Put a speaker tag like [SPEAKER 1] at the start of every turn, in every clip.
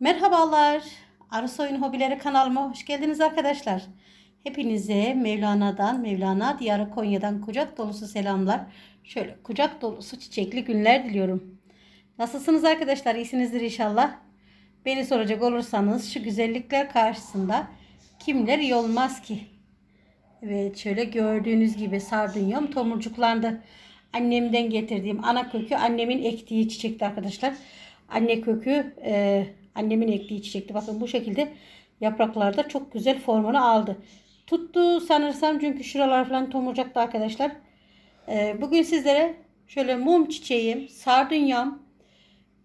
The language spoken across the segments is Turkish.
[SPEAKER 1] Merhabalar. Arı Soyun Hobileri kanalıma hoş geldiniz arkadaşlar. Hepinize Mevlana'dan, Mevlana Diyarı Konya'dan kucak dolusu selamlar. Şöyle kucak dolusu çiçekli günler diliyorum. Nasılsınız arkadaşlar? İyisinizdir inşallah. Beni soracak olursanız şu güzellikler karşısında kimler iyi olmaz ki? Evet şöyle gördüğünüz gibi sardunyam tomurcuklandı. Annemden getirdiğim ana kökü annemin ektiği çiçekti arkadaşlar. Anne kökü e, annemin ektiği çiçekti. Bakın bu şekilde yapraklarda çok güzel formunu aldı. Tuttu sanırsam çünkü şuralar falan tomurcaktı arkadaşlar. E, bugün sizlere şöyle mum çiçeğim, sardunyam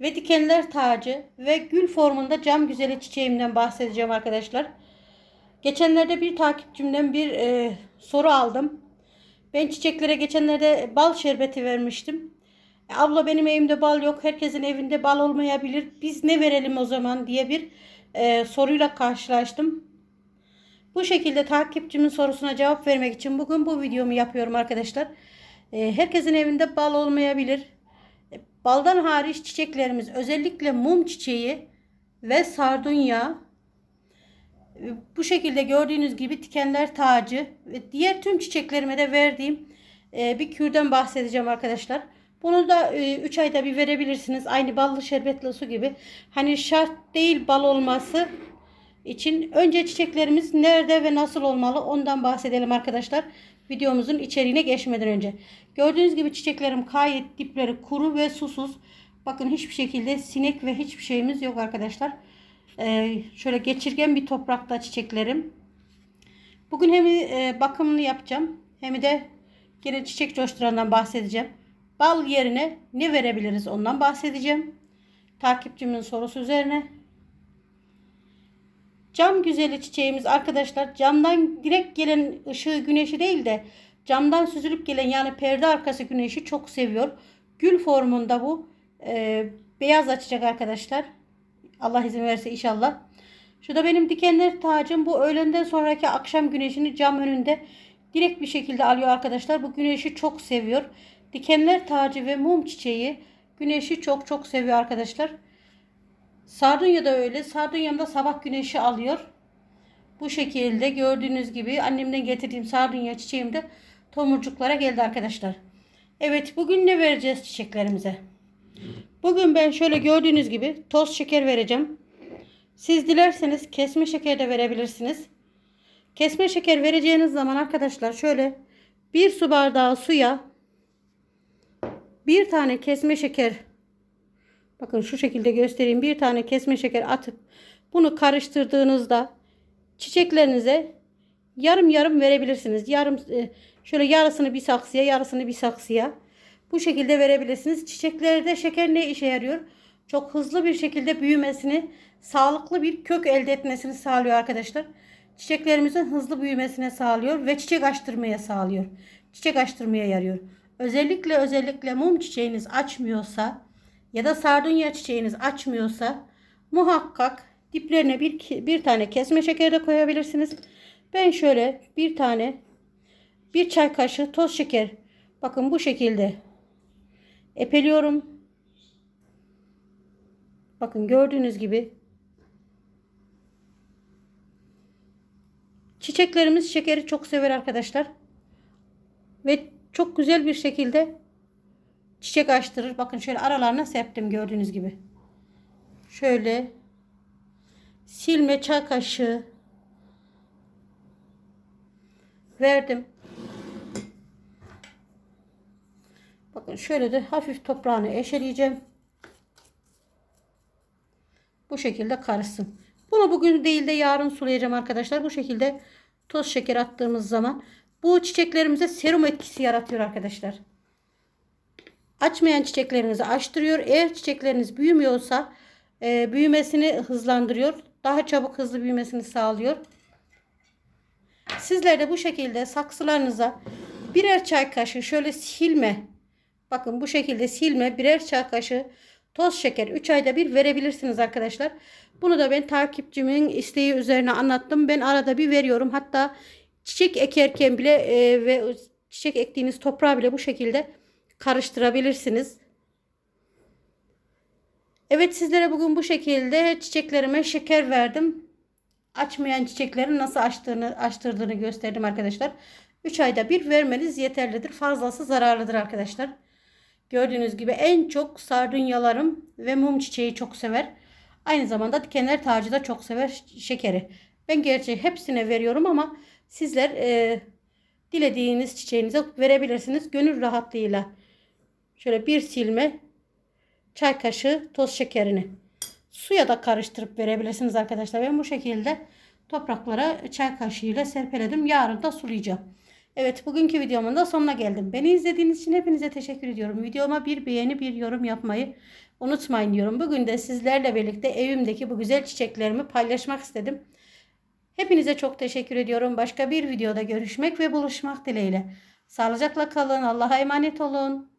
[SPEAKER 1] ve dikenler tacı ve gül formunda cam güzeli çiçeğimden bahsedeceğim arkadaşlar. Geçenlerde bir takipçimden bir e, soru aldım. Ben çiçeklere geçenlerde bal şerbeti vermiştim. E, abla benim evimde bal yok. Herkesin evinde bal olmayabilir. Biz ne verelim o zaman diye bir e, soruyla karşılaştım. Bu şekilde takipçimin sorusuna cevap vermek için bugün bu videomu yapıyorum arkadaşlar. E, herkesin evinde bal olmayabilir. E, baldan hariç çiçeklerimiz özellikle mum çiçeği ve sardunya bu şekilde gördüğünüz gibi dikenler tacı ve diğer tüm çiçeklerime de verdiğim e, bir kürden bahsedeceğim arkadaşlar. Bunu da 3 ayda bir verebilirsiniz. Aynı ballı şerbetli su gibi. Hani şart değil bal olması için önce çiçeklerimiz nerede ve nasıl olmalı ondan bahsedelim arkadaşlar. Videomuzun içeriğine geçmeden önce. Gördüğünüz gibi çiçeklerim gayet dipleri kuru ve susuz. Bakın hiçbir şekilde sinek ve hiçbir şeyimiz yok arkadaşlar. Ee, şöyle geçirgen bir toprakta çiçeklerim. Bugün hem e, bakımını yapacağım hem de gene çiçek coşturandan bahsedeceğim. Bal yerine ne verebiliriz ondan bahsedeceğim. Takipçimin sorusu üzerine. Cam güzeli çiçeğimiz arkadaşlar camdan direkt gelen ışığı güneşi değil de camdan süzülüp gelen yani perde arkası güneşi çok seviyor. Gül formunda bu. Ee, beyaz açacak arkadaşlar. Allah izin verirse inşallah. Şu benim dikenler tacım. Bu öğlenden sonraki akşam güneşini cam önünde direkt bir şekilde alıyor arkadaşlar. Bu güneşi çok seviyor. Dikenler tacı ve mum çiçeği güneşi çok çok seviyor arkadaşlar. Sardunya da öyle. Sardunyam da sabah güneşi alıyor. Bu şekilde gördüğünüz gibi annemden getirdiğim sardunya çiçeğim de tomurcuklara geldi arkadaşlar. Evet bugün ne vereceğiz çiçeklerimize? Bugün ben şöyle gördüğünüz gibi toz şeker vereceğim. Siz dilerseniz kesme şeker de verebilirsiniz. Kesme şeker vereceğiniz zaman arkadaşlar şöyle bir su bardağı suya bir tane kesme şeker bakın şu şekilde göstereyim bir tane kesme şeker atıp bunu karıştırdığınızda çiçeklerinize yarım yarım verebilirsiniz. Yarım e, şöyle yarısını bir saksıya yarısını bir saksıya bu şekilde verebilirsiniz. Çiçeklerde şeker ne işe yarıyor? Çok hızlı bir şekilde büyümesini, sağlıklı bir kök elde etmesini sağlıyor arkadaşlar. Çiçeklerimizin hızlı büyümesine sağlıyor ve çiçek açtırmaya sağlıyor. Çiçek açtırmaya yarıyor. Özellikle özellikle mum çiçeğiniz açmıyorsa ya da sardunya çiçeğiniz açmıyorsa muhakkak diplerine bir, bir tane kesme şekeri de koyabilirsiniz. Ben şöyle bir tane bir çay kaşığı toz şeker bakın bu şekilde epeliyorum. Bakın gördüğünüz gibi çiçeklerimiz şekeri çok sever arkadaşlar. Çok güzel bir şekilde çiçek açtırır. Bakın şöyle aralarına serptim gördüğünüz gibi. Şöyle silme çay kaşığı verdim. Bakın şöyle de hafif toprağını eşeleyeceğim. Bu şekilde karışsın. Bunu bugün değil de yarın sulayacağım arkadaşlar. Bu şekilde toz şeker attığımız zaman bu çiçeklerimize serum etkisi yaratıyor arkadaşlar. Açmayan çiçeklerinizi açtırıyor. Eğer çiçekleriniz büyümüyorsa e, büyümesini hızlandırıyor. Daha çabuk hızlı büyümesini sağlıyor. Sizler de bu şekilde saksılarınıza birer çay kaşığı şöyle silme Bakın bu şekilde silme birer çay kaşığı toz şeker 3 ayda bir verebilirsiniz arkadaşlar. Bunu da ben takipçimin isteği üzerine anlattım. Ben arada bir veriyorum. Hatta çiçek ekerken bile e, ve çiçek ektiğiniz toprağı bile bu şekilde karıştırabilirsiniz. Evet sizlere bugün bu şekilde çiçeklerime şeker verdim. Açmayan çiçeklerin nasıl açtığını, açtırdığını gösterdim arkadaşlar. 3 ayda bir vermeniz yeterlidir. Fazlası zararlıdır arkadaşlar. Gördüğünüz gibi en çok sardunyalarım ve mum çiçeği çok sever. Aynı zamanda dikenler tacı da çok sever şekeri. Ben gerçi hepsine veriyorum ama sizler e, dilediğiniz çiçeğinize verebilirsiniz. Gönül rahatlığıyla. Şöyle bir silme çay kaşığı toz şekerini. Suya da karıştırıp verebilirsiniz arkadaşlar. Ben bu şekilde topraklara çay kaşığıyla serpeledim. Yarın da sulayacağım. Evet bugünkü videomun da sonuna geldim. Beni izlediğiniz için hepinize teşekkür ediyorum. Videoma bir beğeni bir yorum yapmayı unutmayın diyorum. Bugün de sizlerle birlikte evimdeki bu güzel çiçeklerimi paylaşmak istedim. Hepinize çok teşekkür ediyorum. Başka bir videoda görüşmek ve buluşmak dileğiyle. Sağlıcakla kalın. Allah'a emanet olun.